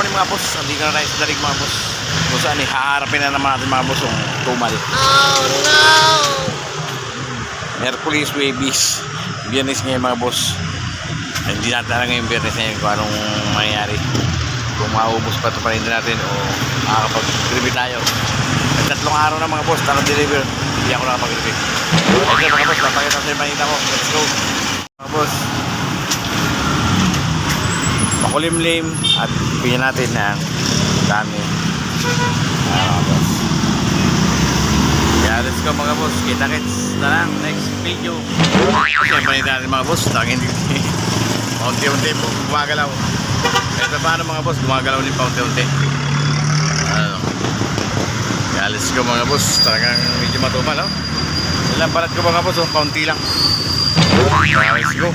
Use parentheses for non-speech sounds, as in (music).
morning mga boss. Ka na tayo sa dalig mga boss. Kung saan eh, haharapin na naman natin mga boss yung tumal. Oh no! Merkulis, Webis, Biyernes ngayon mga boss. Hindi natin alam ngayong Biyernes ngayon kung anong mangyayari. Kung maubos pa ito paninda natin o makakapag-deliver tayo. May tatlong araw na mga boss, naka-deliver. Hindi ako nakapag-deliver. Okay mga boss, napakita sa yung paninda ko. Let's go. Mga boss. Makulimlim at bigyan natin ng dami. Ah, mga boss. Let's go mga boss. Kita kits na lang next video. Siyempre natin mga boss. Tangin (laughs) Paunti-unti po gumagalaw. Kahit pa paano mga boss, gumagalaw din paunti-unti. Ano. Kaya let's go mga boss. Talagang medyo matumal oh. Ilang balat ko mga boss oh. Paunti lang. Kaya let's go.